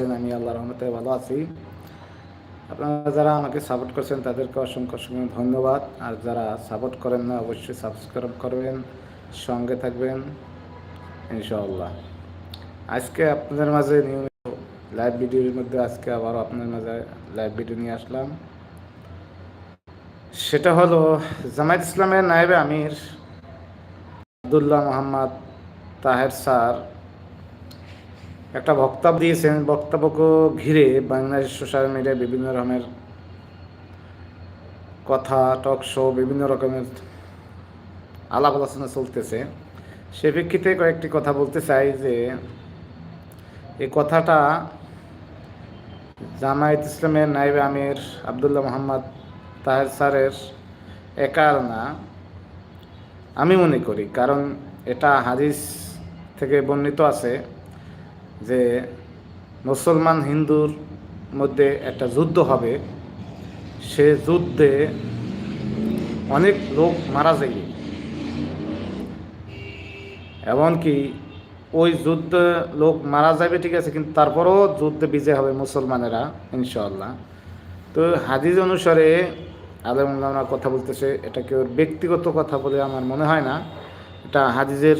আমি আল্লাহ রহমতে ভালো আছি। আপনারা যারা আমাকে সাপোর্ট করছেন, তাদেরকে অসংখ্য অসংখ্য ধন্যবাদ। আর যারা সাপোর্ট করেন না, অবশ্যই সাবস্ক্রাইব করবেন, সঙ্গে থাকবেন, ইনশাআল্লাহ। আজকে আপনাদের মাঝে নিয়মিত লাইভ ভিডিওর মধ্যে আজকে আবারও আপনাদের মাঝে লাইভ ভিডিও নিয়ে আসলাম। সেটা হলো জামায়াত ইসলামের নায়েবে আমির আবদুল্লাহ মোহাম্মদ তাহের স্যার একটা বক্তব্য দিয়েছেন, বক্তব্যকে ঘিরে বাংলাদেশ সোশ্যাল মিডিয়ায় বিভিন্ন রকমের কথা, টক শো, বিভিন্ন রকমের আলাপ আলোচনা চলতেছে। সে প্রেক্ষিতে কয়েকটি কথা বলতে চাই যে, এই কথাটা জামায়াত ইসলামের নাইবে আমির আবদুল্লাহ মোহাম্মদ তাহের স্যারের একার না, আমি মনে করি। কারণ এটা হাদিস থেকে বর্ণিত আছে। যে মুসলমান হিন্দুর মধ্যে একটা যুদ্ধ হবে। সে যুদ্ধে অনেক লোক মারা যাবে। এমনকি ওই যুদ্ধে লোক মারা যাবে, ঠিক আছে, কিন্তু তারপরও যুদ্ধে বিজয় হবে মুসলমানেরা ইনশাল্লাহ তো হাদিস অনুসারে আলমুল্লাহরা কথা বলতেছে এটা কেউ ব্যক্তিগত কথা বলে আমার মনে হয় না। এটা হাদিসের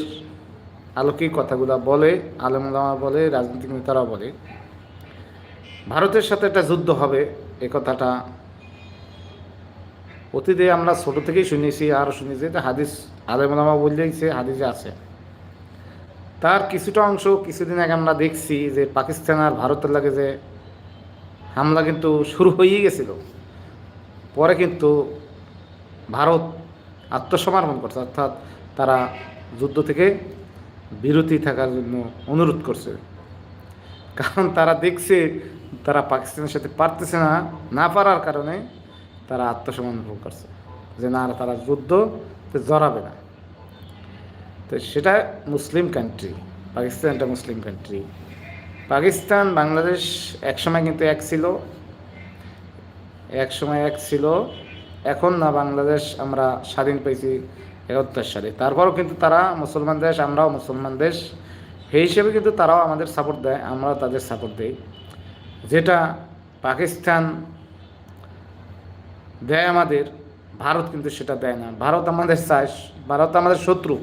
আলোকিক কথাগুলো বলে আলমুল্লামা বলে, রাজনৈতিক নেতারাও বলে। ভারতের সাথে একটা যুদ্ধ হবে, এ কথাটা অতীতে আমরা ছোট থেকেই শুনেছি আর শুনেছি যে হাদিস আলমুল্লামা বললেইছে হাদিসে আছে। তার কিছুটা অংশ কিছুদিন আগে আমরা দেখছি যে পাকিস্তান আর ভারতের লাগে যে হামলা কিন্তু শুরু হয়েই গেছিল। পরে কিন্তু ভারত আত্মসমর্পণ করছে, অর্থাৎ তারা যুদ্ধ থেকে বিরতি থাকার জন্য অনুরোধ করছে। কারণ তারা দেখছে, তারা পাকিস্তানের সাথে পারতেছে না না পারার কারণে তারা আত্মসমর্পণ করছে। যে না তারা যুদ্ধ জড়াবে না। তো সেটা মুসলিম কান্ট্রি পাকিস্তান একটা মুসলিম কান্ট্রি পাকিস্তান, বাংলাদেশ একসময় কিন্তু এক ছিল। এক সময় এক ছিল। এখন না, বাংলাদেশ আমরা স্বাধীন পেয়েছি। একাত্তর সালে। তারপরও কিন্তু তারা মুসলমান দেশ, আমরাও মুসলমান দেশ। সেই হিসেবে কিন্তু তারাও আমাদের সাপোর্ট দেয়, আমরাও তাদের সাপোর্ট দিই। যেটা পাকিস্তান দেয় আমাদের, ভারত কিন্তু সেটা দেয় না। ভারত আমাদের চায় ভারত আমাদের শত্রু,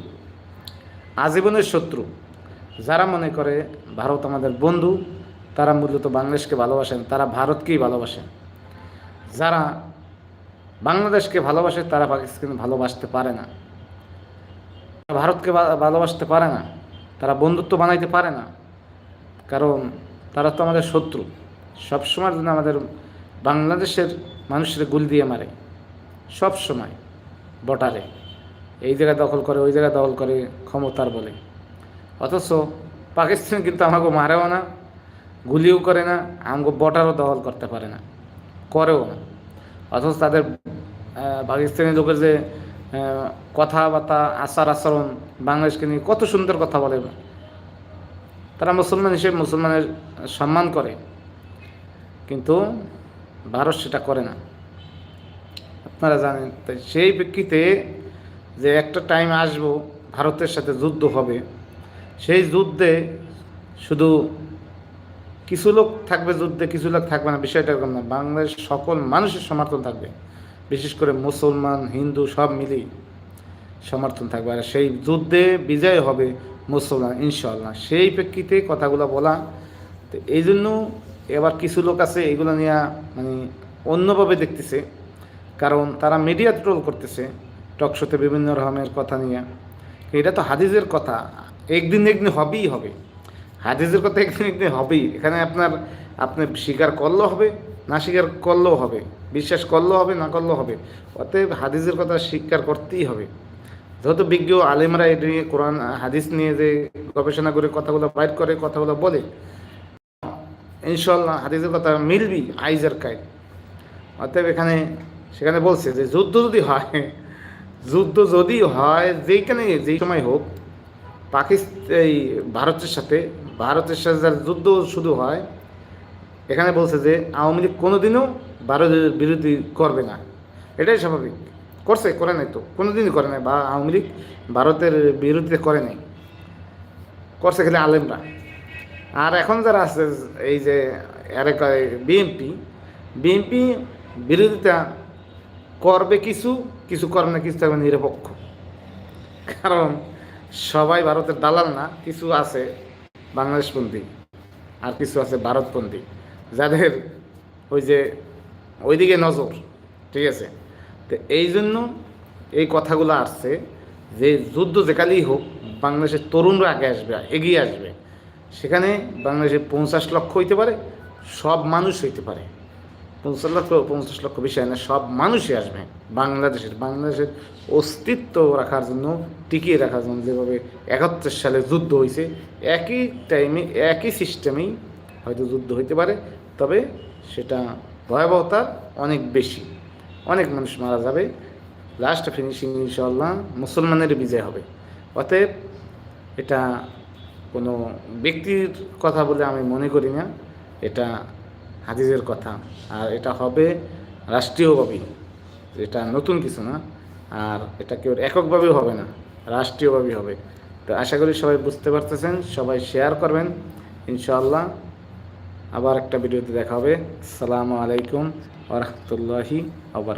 আজীবনের শত্রু। যারা মনে করে ভারত আমাদের বন্ধু, তারা মূলত বাংলাদেশকে ভালোবাসেন, তারা ভারতকেই ভালোবাসেন। যারা বাংলাদেশকে ভালোবাসে, তারা পাকিস্তানকে ভালোবাসতে পারে না। ভারতকে ভালোবাসতে পারে না, তারা বন্ধুত্ব বানাইতে পারে না, কারণ তারা তো আমাদের শত্রু। সবসময়ের জন্য আমাদের বাংলাদেশের মানুষের গুল দিয়ে মারে সব সময় বটারে। এই জায়গায় দখল করে, ওই জায়গায় দখল করে ক্ষমতার বলে। অথচ পাকিস্তান কিন্তু আমাকে মারেও না, গুলিও করে না, আমাকে বটারও দখল করতে পারে না, করেও না। অথচ তাদের পাকিস্তানি লোকের যে কথাবার্তা, আচার আচরণ, বাংলাদেশকে নিয়ে কত সুন্দর কথা বলে। তারা মুসলমান হিসেবে মুসলমানের সম্মান করে, কিন্তু ভারত সেটা করে না। আপনারা জানেন, তাই সেই প্রেক্ষিতে যে একটা টাইম আসব, ভারতের সাথে যুদ্ধ হবে, সেই যুদ্ধে শুধু কিছু লোক থাকবে, যুদ্ধে কিছু লোক থাকবে না, বিষয়টা এরকম না। বাংলাদেশ সকল মানুষের সমর্থন থাকবে। বিশেষ করে মুসলমান, হিন্দু সব মিলেই সমর্থন থাকবে। আর সেই যুদ্ধে বিজয় হবে মুসলমান ইনশাল্লাহ সেই প্রেক্ষিতে কথাগুলো বলা, তো এই জন্য এবার কিছু লোক আছে এগুলো নিয়ে মানে অন্যভাবে দেখতেছে। কারণ তারা মিডিয়া ট্রোল করতেছে টকশোতে বিভিন্ন রকমের কথা নিয়ে। এটা তো হাদিজের কথা। একদিন একদিন হবেই হবে। হাদিসের কথা একদিন একদিন হবেই। এখানে আপনার আপনি স্বীকার করলেও হবে না স্বীকার করলেও হবে, বিশ্বাস করলেও হবে, না করলেও হবে। অতএব হাদিসের কথা স্বীকার করতেই হবে। যেহেতু বিজ্ঞ আলেমরা এটি নিয়ে কোরআন, হাদিস নিয়ে যে গবেষণা করে কথাগুলো বাইর করে, কথাগুলো বলে ইনশাল্লাহ হাদিসের কথা মিলবি আইজার কায় অতএব এখানে, সেখানে বলছে যে যুদ্ধ যদি হয়, যুদ্ধ যদি হয়, যেইখানে, যেই সময় হোক পাকিস্তান এই ভারতের সাথে ভারতের সাথে যুদ্ধ শুধু হয় এখানে বলছে যে আওয়ামী লীগ কোনোদিনও ভারতের বিরোধী করবে না। এটাই স্বাভাবিক। করছে, করে নাই তো। কোনোদিনই করে নাই বা আওয়ামী লীগ ভারতের বিরোধিতা করে নাই। করছে খালি আলেমরা। আর এখন যারা আছে, এই যে আরে বিএনপি বিএনপি বিরোধিতা করবে কিছু কিছু করবে না, কিছু থাকবে নিরপেক্ষ। কারণ সবাই ভারতের দালাল না, কিছু আছে বাংলাদেশপন্থী আর কিছু আছে ভারতপন্থী। যাদের ওই যে ওইদিকে নজর, ঠিক আছে? তো এই জন্য এই কথাগুলো আসছে যে যুদ্ধ যেকালেই হোক বাংলাদেশের তরুণরা আগে আসবে, এগিয়ে আসবে। সেখানে বাংলাদেশে পঞ্চাশ লক্ষ হইতে পারে, সব মানুষ হইতে পারে। পঞ্চাশ লক্ষ পঞ্চাশ লক্ষ বিষয় না, সব মানুষই আসবে বাংলাদেশের বাংলাদেশের অস্তিত্ব রাখার জন্য, টিকিয়ে রাখার জন্য যেভাবে একাত্তর সালে যুদ্ধ হয়েছে একই টাইমে একই সিস্টেমেই হয়তো যুদ্ধ হইতে পারে, তবে সেটা ভয়াবহতা অনেক বেশি। অনেক মানুষ মারা যাবে লাস্ট ফিনিশিং ইনশাল্লাহ মুসলমানের বিজয় হবে। অতএব এটা কোনো ব্যক্তির কথা বলে আমি মনে করি না, এটা হাদিসের কথা। আর এটা হবে রাষ্ট্রীয়ভাবেই এটা নতুন কিছু না, আর এটা কেউ এককভাবেও হবে না, রাষ্ট্রীয়ভাবেই হবে। তো আশা করি সবাই বুঝতে পারতেছেন, সবাই শেয়ার করবেন, ইনশাআল্লাহ। আবার একটা ভিডিওতে দেখা হবে। আসসালামু আলাইকুম ওরহমতুল্লাহি আবার